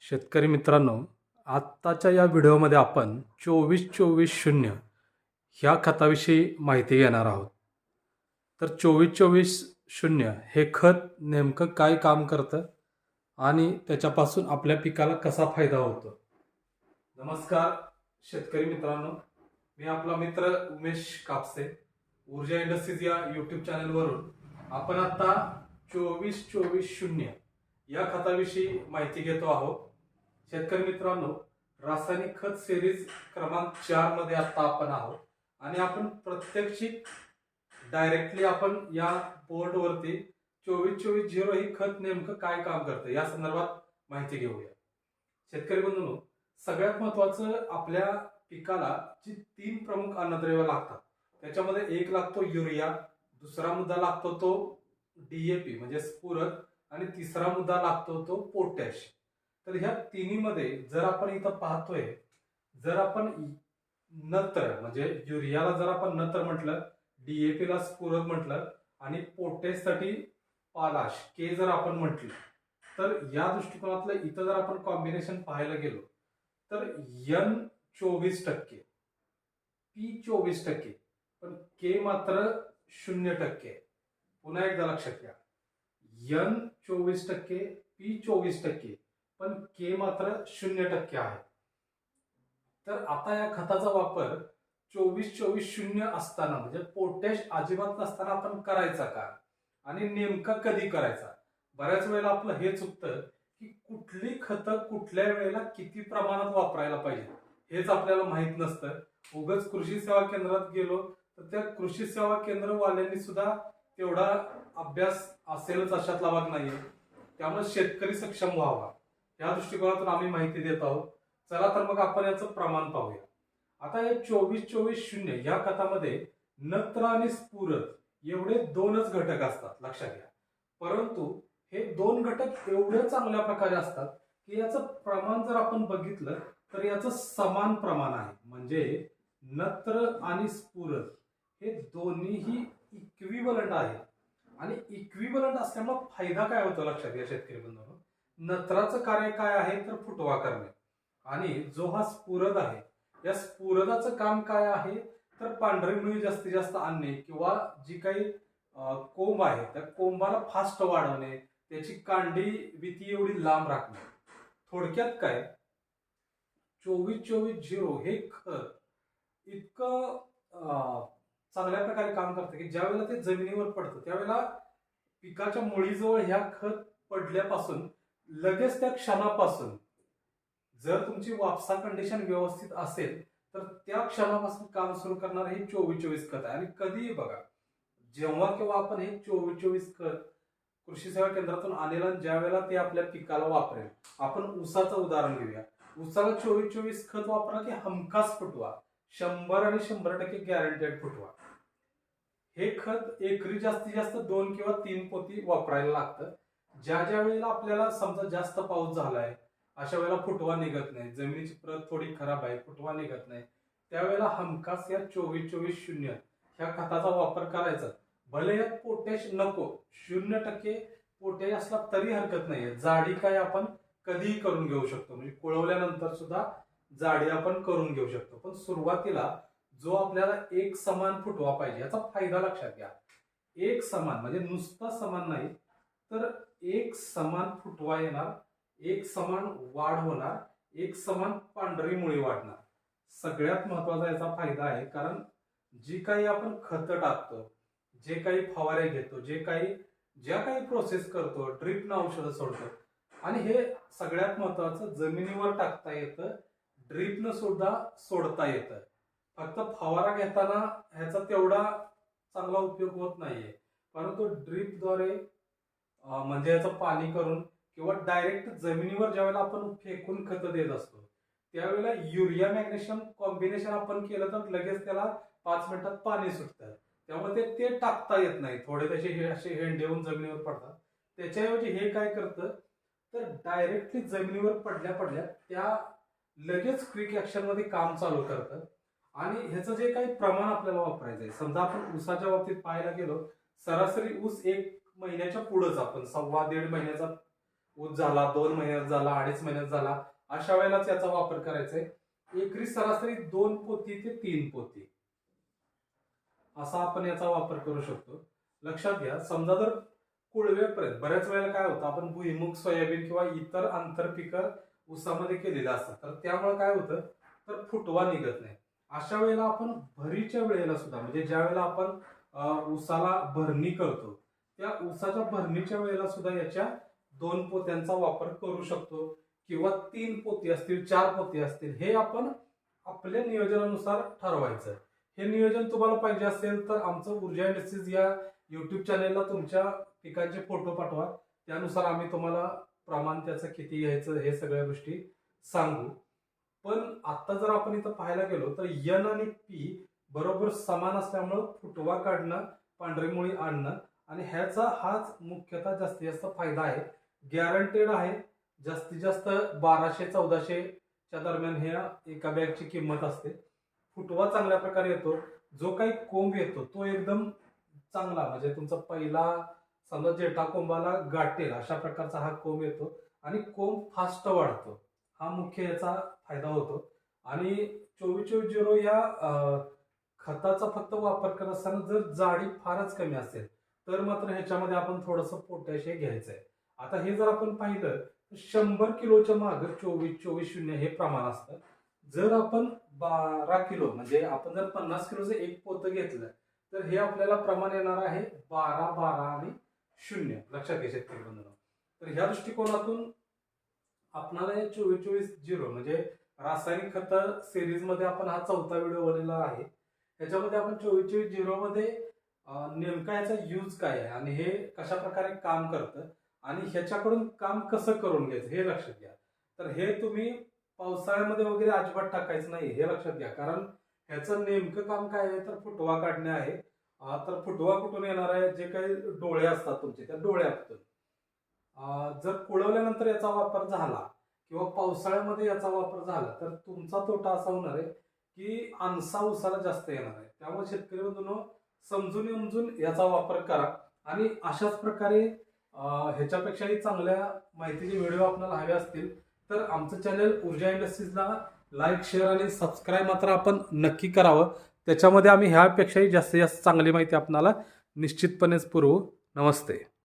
शेतकरी मित्रांनो आत्ताच्या या व्हिडिओमध्ये आपण चोवीस चोवीस शून्य ह्या खताविषयी माहिती घेणार आहोत. तर चोवीस चोवीस शून्य हे खत नेमकं काय काम करतं आणि त्याच्यापासून आपल्या पिकाला कसा फायदा होतो? नमस्कार शेतकरी मित्रांनो. मी आपला मित्र उमेश कापसे ऊर्जा इंडस्ट्रीज या यूट्यूब चॅनलवरून. आपण आता चोवीस चोवीस शून्य या खताविषयी माहिती घेतो आहोत. शेतकरी मित्रांनो रासायनिक खत सिरीज क्रमांक चारमध्ये आता आपण आहोत. आणि आपण प्रत्यक्षी डायरेक्टली आपण या बोर्डवरती चोवीस चोवीस झिरो ही खत नेमकं काय काम करतं या संदर्भात माहिती घेऊया. शेतकरी बंधूंनो सगळ्यात महत्वाचं आपल्या पिकाला जी तीन प्रमुख अन्नद्रव्य लागतात त्याच्यामध्ये एक लागतो युरिया दुसरा मुद्दा लागतो तो डीएपी म्हणजे स्फुरद आणि तिसरा मुद्दा लागतो तो पोटॅश तर ह्या तिन्हीमध्ये जर आपण इथं पाहतोय जर आपण नत्र म्हणजे युरियाला जर आपण नत्र म्हटलं डीएपीला स्फुरद म्हटलं आणि पोटेससाठी पालाश के जर आपण म्हटलं तर या दृष्टिकोनातलं इथं जर आपण कॉम्बिनेशन पाहायला गेलो तर यन चोवीस टक्के पी चोवीस टक्के पण के मात्र शून्य टक्के. पुन्हा एकदा लक्षात घ्या. यन चोवीस टक्के पी चोवीस टक्के पण के मात्र शून्य टक्के आहे. तर आता या खताचा वापर चोवीस चोवीस शून्य असताना म्हणजे पोटॅश अजिबात नसताना आपण करायचा का? आणि नेमका कधी करायचा? बऱ्याच वेळेला आपलं हे चुकतं की कुठली खतं कुठल्या वेळेला किती प्रमाणात वापरायला पाहिजे हेच आपल्याला माहीत नसतं. उगच कृषी सेवा केंद्रात गेलो तर त्या कृषी सेवा केंद्रवाल्यांनी सुद्धा तेवढा अभ्यास असेलच अशातला भाग नाहीये. त्यामुळे शेतकरी सक्षम व्हावा. या दृष्टिकोनातून आम्ही माहिती देत आहोत. चला तर मग आपण याचं प्रमाण पाहूया. आता हे चोवीस चोवीस शून्य या खतामध्ये नत्र आणि स्फुरद एवढे दोनच घटक असतात लक्षात घ्या. परंतु हे दोन घटक एवढे चांगल्या प्रकारे असतात की याचं प्रमाण जर आपण बघितलं तर याचं समान प्रमाण आहे. म्हणजे नत्र आणि स्फुरद हे दोन्हीही इक्विवलंट आहे आणि इक्विवलंट असल्यामुळे फायदा काय होतो लक्षात घ्या शेतकरी बंधू नत्राचं कार्य काय आहे तर फुटवा करणे. आणि जो हा स्फुरद आहे या स्फुरदाचं काम काय आहे तर पांढरी मुळी जास्तीत जास्त आणणे किंवा जी काही कोंब आहे त्या कोंबाला फास्ट वाढवणे त्याची कांडी भीती एवढी लांब राखणे. थोडक्यात काय? चोवीस चोवीस झिरो हे खत इतकं चांगल्या प्रकारे काम करतं की ज्यावेळेला ते जमिनीवर पडतं त्यावेळेला पिकाच्या मुळीजवळ ह्या खत पडल्यापासून लगेच त्या क्षणापासून जर तुमची वापसा कंडिशन व्यवस्थित असेल तर त्या क्षणापासून काम सुरू करणार हे चोवीस चोवीस खत आहे. आणि कधीही बघा जेव्हा केव्हा आपण हे चोवीस चोवीस खत कृषी सेवा केंद्रातून आलेला ज्या वेळेला ते आपल्या पिकाला वापरेल आपण ऊसाचं उदाहरण घेऊया. ऊसाला चोवीस चोवीस खत वापरा की हमखास फुटवा. शंभर आणि शंभर टक्के गॅरंटेड फुटवा. हे खत एकरी जास्तीत जास्त दोन किंवा तीन पोती वापरायला लागतं. ज्या ज्या वेळेला आपल्याला समजा जास्त पाऊस झालाय अशा वेळेला फुटवा निघत नाही. जमिनीची प्रत थोडी खराब आहे फुटवा निघत नाही. त्यावेळेला हमखास या चोवीस चोवीस शून्य ह्या खताचा वापर करायचा. भले यात पोटॅश नको शून्य टक्के पोटॅश असला तरी हरकत नाहीये. जाडी काय आपण कधीही करून घेऊ शकतो. म्हणजे कुळवल्यानंतर सुद्धा जाडी आपण करून घेऊ शकतो. पण सुरुवातीला जो आपल्याला एक समान फुटवा पाहिजे याचा फायदा लक्षात घ्या. एक समान म्हणजे नुसता समान नाही तर एक समान फुटवा येणार एक समान वाढ होणार एक समान पांढरी मुळी वाढणार. सगळ्यात महत्त्वाचा याचा फायदा आहे कारण जी काही आपण खतं टाकतो जे काही फवारे घेतो जे काही ज्या काही प्रोसेस करतो ड्रिपनं औषधं सोडतो आणि हे सगळ्यात महत्वाचं जमिनीवर टाकता येतं ड्रिपनं सुद्धा सोडता येतं. फक्त फवारा घेताना ह्याचा तेवढा चांगला उपयोग होत नाहीये. परंतु ड्रिपद्वारे म्हणजे याचं पाणी करून किंवा डायरेक्ट जमिनीवर ज्यावेळेला आपण फेकून खत देत असतो त्यावेळेला युरिया मॅग्नेशियम कॉम्बिनेशन आपण केलं तर लगेच त्याला पाच मिनिटात पाणी सुटतं. त्यामुळे ते ते टाकता येत नाही. थोडे त्याचे हे असे हेंड येऊन जमिनीवर पडतात. त्याच्याऐवजी हे काय करतं तर डायरेक्टली जमिनीवर पडल्या पडल्या त्या लगेच क्विक ॲक्शनमध्ये काम चालू करतं. आणि ह्याचं जे काही प्रमाण आपल्याला वापरायचं आहे समजा आपण ऊसाच्या बाबतीत पाहायला गेलो सरासरी ऊस एक महिन्याच्या पुढेच आपण सव्वा दीड महिन्याचा ऊस झाला दोन महिन्यात झाला अडीच महिन्यात झाला अशा वेळेलाच याचा वापर करायचा आहे एकरी सरासरी दोन पोती ते तीन पोती. असा आपण याचा वापर करू शकतो. लक्षात घ्या समजा जर कुळवेपर्यंत बऱ्याच वेळेला काय होतं आपण भुईमुग सोयाबीन किंवा इतर आंतरपिक ऊसामध्ये केलेली असतात तर त्यामुळे काय होतं तर फुटवा निघत नाही. अशा वेळेला आपण भरीच्या वेळेला सुद्धा म्हणजे ज्या वेळेला आपण उसाला ऊसाला भरणी करतो त्या ऊसाच्या भरणीच्या वेळेला सुद्धा याच्या दोन पोत्यांचा वापर करू शकतो किंवा तीन पोती असतील चार पोती असतील हे आपण आपल्या नियोजनानुसार ठरवायचं. हे नियोजन तुम्हाला पाहिजे असेल तर आमचं ऊर्जा इंडस्ट्रीज या युट्यूब चॅनेलला तुमच्या पिकांचे फोटो पाठवा. त्यानुसार आम्ही तुम्हाला प्रमाण त्याचं किती घ्यायचं हे सगळ्या गोष्टी सांगू. पण आता जर आपण इथं पाहायला गेलो तर यन आणि पी बरोबर समान असल्यामुळं फुटवा काढणं पांढरी मुळी आणणं आणि ह्याचा हाच मुख्यतः जास्तीत जास्त फायदा आहे. गॅरंटेड आहे. जास्तीत जास्त बाराशे चौदाशेच्या दरम्यान ह्या एका बॅगची किंमत असते. फुटवा चांगल्या प्रकारे येतो. जो काही कोंब येतो तो एकदम चांगला म्हणजे तुमचा पहिला समजा जेठा कोंबाला गाठेल अशा प्रकारचा हा कोंब येतो आणि कोंब फास्ट वाढतो. हा मुख्य याचा फायदा होतो. आणि चोवीस चोवीस झिरो या खताचा फक्त वापर करत असताना जर जाडी फारच कमी असेल तर मात्र ह्याच्यामध्ये आपण थोडंसं पोटॅशियम घ्यायचं आहे आता हे जर आपण पाहिलं तर शंभर किलोच्या मागे चोवीस चोवीस शून्य हे प्रमाण असतं. जर आपण बारा किलो म्हणजे आपण जर पन्नास किलोचं एक पोतं घेतलं तर हे आपल्याला प्रमाण येणार आहे बारा बारा आणि शून्य. लक्षात घ्या शेतकरी तर ह्या दृष्टिकोनातून आपणाला हे चोवीस चोवीस झिरो म्हणजे रासायनिक खत सिरीजमध्ये आपण हा चौथा व्हिडिओ बनलेला आहे. त्याच्यामध्ये आपण चोवीस चोवीस झिरो मध्ये नेमका याचा यूज काय आहे आणि हे कशा प्रकारे काम करतं आणि ह्याच्याकडून काम कसं करून घ्यायचं हे लक्षात घ्या. तर हे तुम्ही पावसाळ्यामध्ये वगैरे अजिबात टाकायचं नाही हे लक्षात घ्या. कारण ह्याचं नेमकं काम काय आहे? तर फुटवा काढणे आहे. तर फुटवा कुठून येणार आहे? जे काही डोळे असतात तुमचे त्या डोळ्यातून. जर कुळवल्यानंतर याचा वापर झाला किंवा पावसाळ्यामध्ये याचा वापर झाला तर तुमचा तोटा असा होणार आहे की आणसा उसाला जास्त येणार आहे. त्यामुळे शेतकरी बंधूंनो समजून समजून याचा वापर करा. आणि अशाच प्रकारे ह्याच्यापेक्षाही चांगल्या माहितीचे व्हिडिओ आपल्याला हवे असतील तर आमचं चॅनल ऊर्जा इंडस्ट्रीजला लाईक शेअर आणि सबस्क्राईब मात्र आपण नक्की करावं. त्याच्यामध्ये आम्ही ह्यापेक्षाही जास्तीत जास्त चांगली माहिती आपणाला निश्चितपणेच पुरवू. नमस्ते.